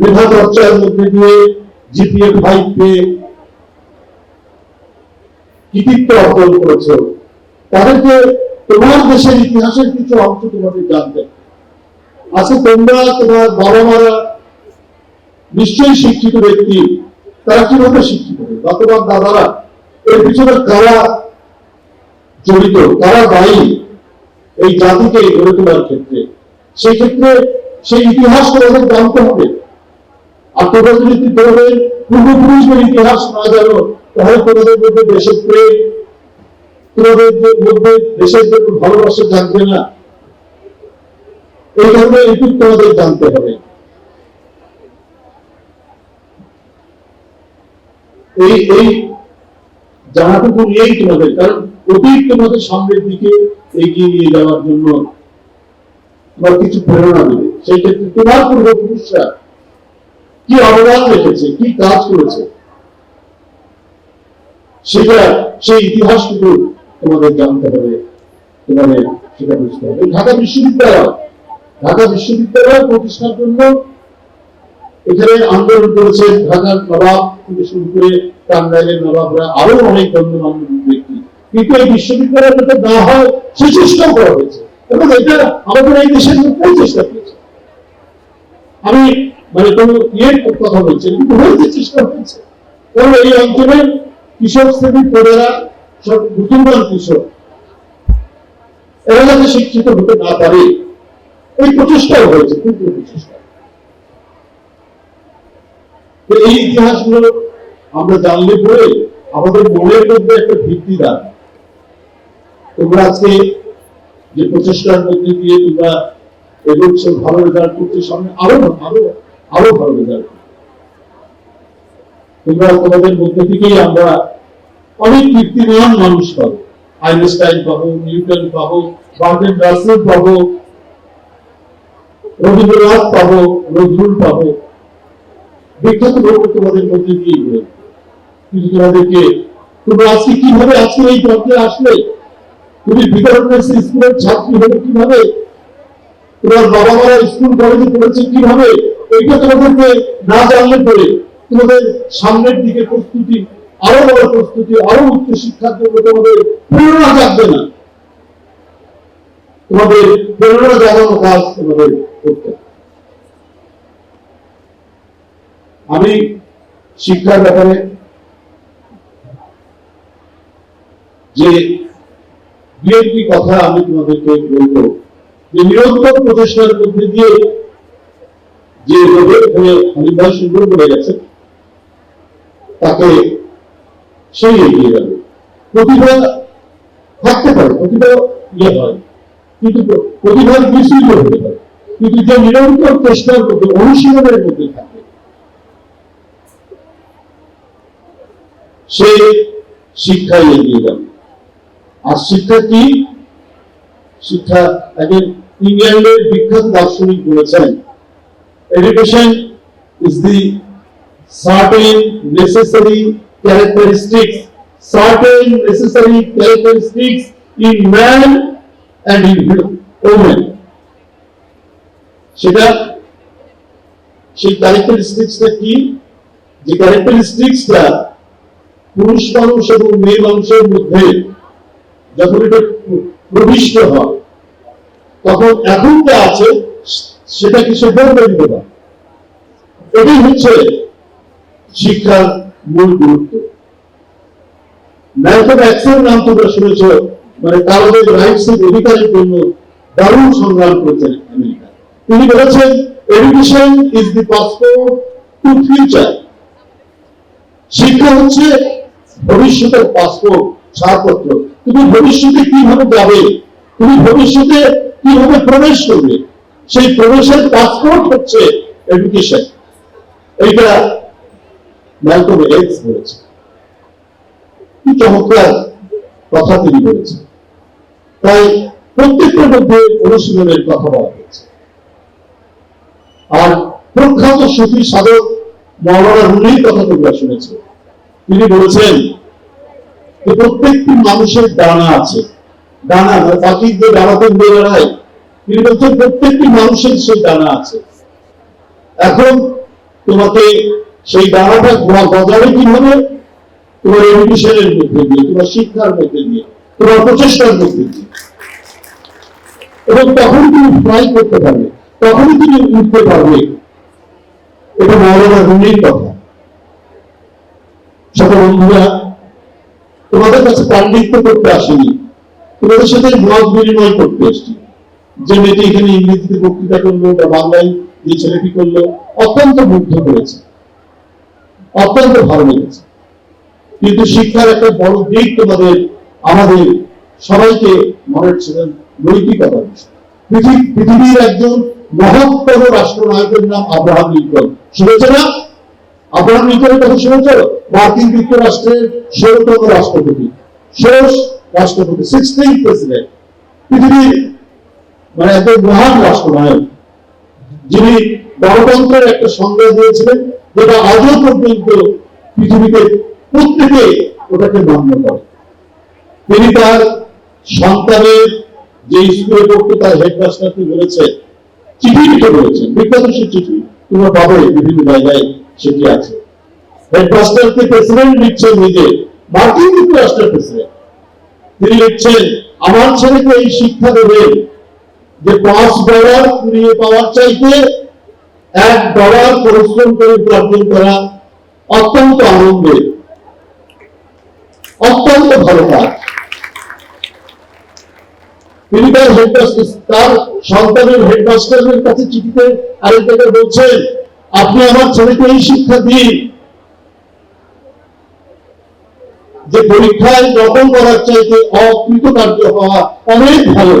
মেধা চর্চার মধ্যে দিয়ে জিপিএ ফাইভ পেয়ে কৃতিত্ব অর্জন করেছ। তাদেরকে তোমার দেশের ইতিহাসের কিছু অংশ তোমাদের জানতে হবে। তোমরা তোমার বাবা মারা নিশ্চয়ই শিক্ষিত ব্যক্তি, তারা কীভাবে শিক্ষিত বা তোমার দাদারা, এর পিছনে কারা জড়িত? কারা দায়ী এই জাতিকে গড়ে তোলার ক্ষেত্রে? সেই ক্ষেত্রে সেই ইতিহাস তোমাদের জানতে হবে। এই এই জানাটুকু নিয়েই তোমাদের, কারণ অতীত তোমাদের সামনের দিকে এগিয়ে নিয়ে যাওয়ার জন্য তোমার কিছু প্রেরণা দেবে। সেই ক্ষেত্রে তোমার পূর্বপুরুষরা কি অবদান রেখেছে, কি কাজ করেছে? সেটা সেই ইতিহাসটুকু তোমাদের জানতে হবে, তোমাদের সেটা বুঝতে হবে। ঢাকা বিশ্ববিদ্যালয় ঢাকা বিশ্ববিদ্যালয় প্রতিষ্ঠার জন্য এখানে আন্দোলন করেছে ঢাকার নবাব থেকে শুরু করে টাঙ্গাইলের নবাবরা আরও অনেক গণ্যমান্য ব্যক্তি। কিন্তু এই বিশ্ববিদ্যালয় যাতে না হয় সে চেষ্টাও করা হয়েছে। এবং এটা আমাদের এই দেশের মধ্যেই চেষ্টা করেছে। আমি মানে কোনো ইয়ের কথা বলছি, কিন্তু চেষ্টা কারণ এই অঞ্চলের কৃষক শ্রেণির পড়েরা সব কৃষক। এরা যাতে শিক্ষিত হতে না পারে, এই প্রচেষ্টাও হয়েছে, কিন্তু প্রচেষ্টা। এই ইতিহাসগুলো আমরা জানলে পরে আমাদের মনের মধ্যে একটা ভিত্তি দাঁড়ায়। তোমরা আজকে যে প্রচেষ্টার মধ্যে দিয়ে তোমরা এগোচ্ছ ভালো রেজাল্ট করছে, সামনে আরও আরও আরও ভালো রেজাল্ট তোমরা তোমাদের মধ্যে থেকেই আমরা অনেক কীর্তিমান মানুষ পাবো। আইনস্টাইন পাবো, নিউটন পাবো বার্টেন রাসেল পাবো, রবীন্দ্রনাথ পাবো নজরুল পাবো। বিখ্যাত লোক তোমাদের মধ্যে দিয়ে গেলে কিন্তু তোমাদেরকে, তোমরা আজকে কীভাবে আজকে এই পর্যায়ে আসলে? তুমি বিতরণের স্কুলের ছাত্রী হলে কীভাবে? তোমার বাবা মারা স্কুল কলেজে পড়েছে কীভাবে? এটা তোমাদেরকে না জানলে পরে তোমাদের সামনের দিকে প্রস্তুতি, আরও বড় প্রস্তুতি, আরও উচ্চ শিক্ষার জন্য তোমাদের প্রেরণা না। তোমাদের প্রেরণা কাজ তোমাদের করতে আমি শিক্ষার ব্যাপারে যে একটি কথা আমি তোমাদেরকে বলব, যে নিরন্তর প্রচেষ্টার মধ্যে দিয়ে করে গেছে, তাকে সেই এগিয়ে যাবে। প্রতিভা থাকতে পারে, প্রতিভা ইয়ে হয়, কিন্তু হতে পারে কিন্তু যে নিরন্তর চেষ্টার অনুশীলনের মধ্যে থাকে, সে শিক্ষায় এগিয়ে যাবে। আর শিক্ষা কি? শিক্ষা একজন ইংল্যান্ডের বিখ্যাত দার্শনিক বলেছেন education is the certain necessary characteristics certain necessary characteristics in man and in woman সেটা সেই ক্যারেক্টারিস্টিক্সটা কি যে ক্যারেক্টারিস্টিক্সটা পুরুষ মানুষ এবং মেয়ে মানুষের মধ্যে যখন এটা প্রবিষ্ট হয় তখন এখন যা আছে সেটা কি সে বলবে পারে এটাই হচ্ছে শিক্ষার মূল গুরুত্ব। ম্যালকম এক্সের নাম তোমরা শুনেছ মানে কারোদের রাইটস এর অধিকারের জন্য দারুণ সংগ্রাম করেছেন আমেরিকা। তিনি বলেছেন education is the passport to future শিক্ষা হচ্ছে ভবিষ্যতের পাসপোর্ট ছাড়পত্র। তুমি ভবিষ্যতে কীভাবে যাবে? তুমি ভবিষ্যতে কীভাবে প্রবেশ করবে? সেই প্রবেশের পাসপোর্ট হচ্ছে এডুকেশন এইটা ম্যালকম এক্স বলেছে। চমৎকার কথা তিনি বলেছেন। তাই প্রত্যেকটার মধ্যে অনুশীলনের কথা বলা হয়েছে। আর প্রখ্যাত সুফি সাধক মৌলানা রুমির কথা তোমরা শুনেছ। তিনি বলেছেন প্রত্যেকটি মানুষের ডানা আছে। ডানা পাখির যে ডানাতে উড়ে বেড়ায় বলছেন প্রত্যেকটি মানুষের সেই ডানা আছে। এখন তোমাকে সেই দানাটা ঘোরা গজাবে কীভাবে? তোমার এডুকেশনের মধ্যে দিয়ে, তোমার শিক্ষার মধ্যে দিয়ে, তোমার প্রচেষ্টার মধ্যে দিয়ে। এবং তখন তুমি ফ্লাই করতে পারবে, তখনই তুমি উঠতে পারবে। এটা মৌলানা রুমির কথা। ছোট বন্ধুরা, তোমাদের কাছে পাণ্ডিত্য করতে আসেনি। তোমাদের সাথে মত বিনিময় করতে এসছি। যে মেয়েটি এখানে ইংরেজিতে বক্তৃতা করল বা বাংলায় যে ছেলেটি করল, অত্যন্ত মুগ্ধ করেছে অত্যন্ত ভালো লেগেছে। কিন্তু শিক্ষার একটা বড় দিক তোমাদের, আমাদের সবাইকে মনে ছিলেন পৃথিবী- পৃথিবীর একজন মহত্তর রাষ্ট্রনায়কের নাম আব্রাহাম লিঙ্কন। শুনেছে না? আব্রাহাম লিঙ্কনের কথা শুনেছ? মার্কিন যুক্তরাষ্ট্রের ষোলতম রাষ্ট্রপতি। ষোড়শ রাষ্ট্রপতি সিক্সটিন প্রেসিডেন্ট পৃথিবীর মানে একজন মহান রাষ্ট্রনায়ক, যিনি গণতন্ত্রের একটা সংজ্ঞা দিয়েছিলেন, যেটা আজও পর্যন্ত পৃথিবীতে প্রত্যেকে ওটাকে মান্য করে। তিনি তার সন্তানের যে স্কুলে পড়তো তার হেডমাস্টারকে বলেছে, চিঠি লিখে বলেছেন বিখ্যাত সে চিঠি। তোমরা পাবে বিভিন্ন জায়গায় সেটি আছে। হেডমাস্টারকে প্রেসিডেন্ট লিখছেন নিজে, মার্কিন যুক্তরাষ্ট্রের প্রেসিডেন্ট তিনি লিখছেন, আমার ছেলেকে এই শিক্ষা দেবেন যে পাঁচ ডলার কুড়িয়ে পাওয়ার চাইতে এক ডলার পরিশ্রম করে উপার্জন করা অত্যন্ত আনন্দের, অত্যন্ত ভালো কাজ। হেডমাস্টার তার সন্তানের হেডমাস্টারের কাছে চিঠিতে আরেক জায়গায় বলছেন আপনি আমার ছেলেকে এই শিক্ষা দিন। যে পরীক্ষায় দখল করার চাইতে অকৃতকার্য হওয়া অনেক ভালো।